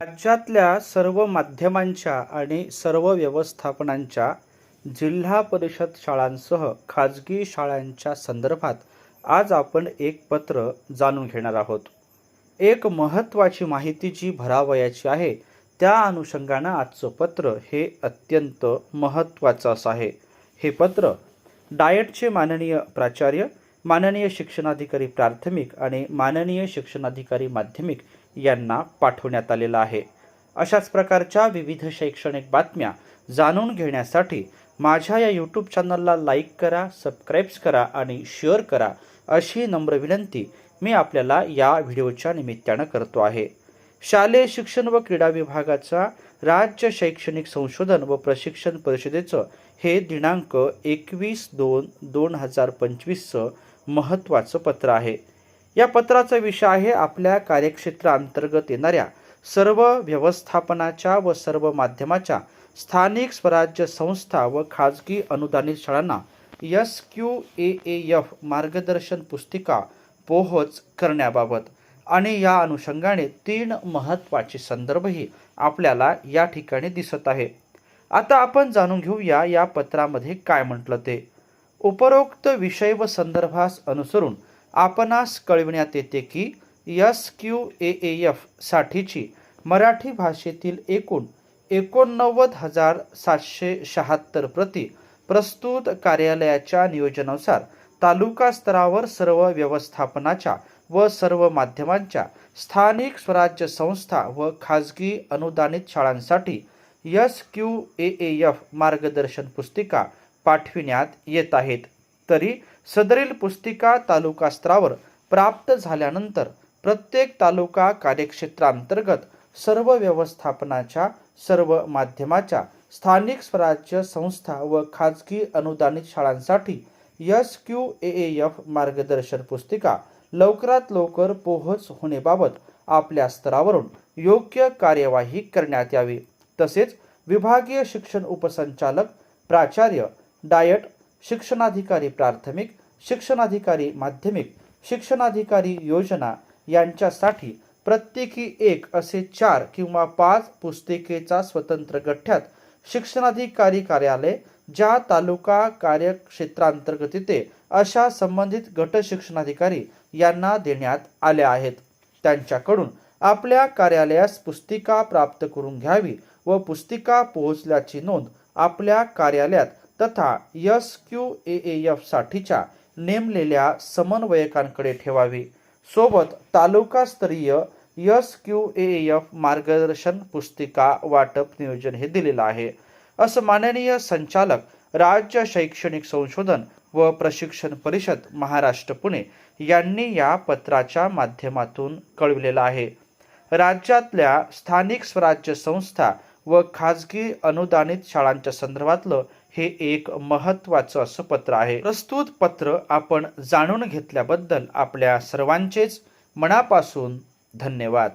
राज्यातल्या सर्व माध्यमांच्या आणि सर्व व्यवस्थापनांच्या जिल्हा परिषद शाळांसह खाजगी शाळांच्या संदर्भात आज आपण एक पत्र जाणून घेणार आहोत. एक महत्त्वाची माहिती जी भरावयाची आहे त्या अनुषंगानं आजचं पत्र हे अत्यंत महत्त्वाचं असं आहे. हे पत्र डायटचे माननीय प्राचार्य माननीय शिक्षणाधिकारी प्राथमिक आणि माननीय शिक्षणाधिकारी माध्यमिक यांना पाठवण्यात आलेलं आहे. अशाच प्रकारच्या विविध शैक्षणिक बातम्या जाणून घेण्यासाठी माझ्या या यूट्यूब चॅनलला लाईक करा सबस्क्राईब्स करा आणि शेअर करा अशी नम्र विनंती मी आपल्याला या व्हिडिओच्या निमित्तानं करतो आहे. शालेय शिक्षण व क्रीडा विभागाचा राज्य शैक्षणिक संशोधन व प्रशिक्षण परिषदेचं हे दिनांक एकवीस दोन दोन हजार पंचवीसचं महत्त्वाचं पत्र आहे. या पत्राचा विषय आहे आपल्या कार्यक्षेत्राअंतर्गत येणाऱ्या सर्व व्यवस्थापनाच्या व सर्व माध्यमाच्या स्थानिक स्वराज्य संस्था व खाजगी अनुदानित शाळांना एस क्यू ए एफ मार्गदर्शन पुस्तिका पोहोच करण्याबाबत. आणि या अनुषंगाने तीन महत्त्वाचे संदर्भही आपल्याला या ठिकाणी दिसत आहे. आता आपण जाणून घेऊया या पत्रामध्ये काय म्हटलं ते. उपरोक्त विषय व संदर्भास अनुसरून आपणास कळविण्यात येते की एस क्यू ए एफ साठीची मराठी भाषेतील एकूण एकोणनव्वद हजार सातशे शहात्तर प्रति प्रस्तुत कार्यालयाच्या नियोजनानुसार तालुका स्तरावर सर्व व्यवस्थापनाच्या व सर्व माध्यमांच्या स्थानिक स्वराज्य संस्था व खाजगी अनुदानित शाळांसाठी एस क्यू ए एफ मार्गदर्शन पुस्तिका पाठविण्यात येत आहेत. तरी सदरील पुस्तिका तालुका स्तरावर प्राप्त झाल्यानंतर प्रत्येक तालुका कार्यक्षेत्रांतर्गत सर्व व्यवस्थापनाच्या सर्व माध्यमाच्या स्थानिक स्वराज्य संस्था व खाजगी अनुदानित शाळांसाठी एस क्यू ए एफ मार्गदर्शन पुस्तिका लवकरात लवकर पोहोच होण्याबाबत आपल्या स्तरावरून योग्य कार्यवाही करण्यात यावी. तसेच विभागीय शिक्षण उपसंचालक प्राचार्य डायट शिक्षणाधिकारी प्राथमिक शिक्षणाधिकारी माध्यमिक शिक्षणाधिकारी योजना यांच्यासाठी प्रत्येकी एक असे चार किंवा पाच पुस्तिकेचा स्वतंत्र गठ्ठ्यात शिक्षणाधिकारी कार्यालय ज्या तालुका कार्यक्षेत्रांतर्गत येते अशा संबंधित गट शिक्षणाधिकारी यांना देण्यात आल्या आहेत. त्यांच्याकडून आपल्या कार्यालयास पुस्तिका प्राप्त करून घ्यावी व पुस्तिका पोहोचल्याची नोंद आपल्या कार्यालयात तथा एस क्यू ए एफ साठीच्या नेमलेल्या समन्वयकांकडे ठेवावी. सोबत तालुकास्तरीय एस क्यू ए एफ मार्गदर्शन पुस्तिका वाटप नियोजन हे दिलेलं आहे. असं माननीय संचालक राज्य शैक्षणिक संशोधन व प्रशिक्षण परिषद महाराष्ट्र पुणे यांनी या पत्राच्या माध्यमातून कळविलेलं आहे. राज्यातल्या स्थानिक स्वराज्य संस्था व खाजगी अनुदानित शाळांच्या संदर्भातलं हे एक महत्वाचं असं पत्र आहे. प्रस्तुत पत्र आपण जाणून घेतल्याबद्दल आपल्या सर्वांचेच मनापासून धन्यवाद.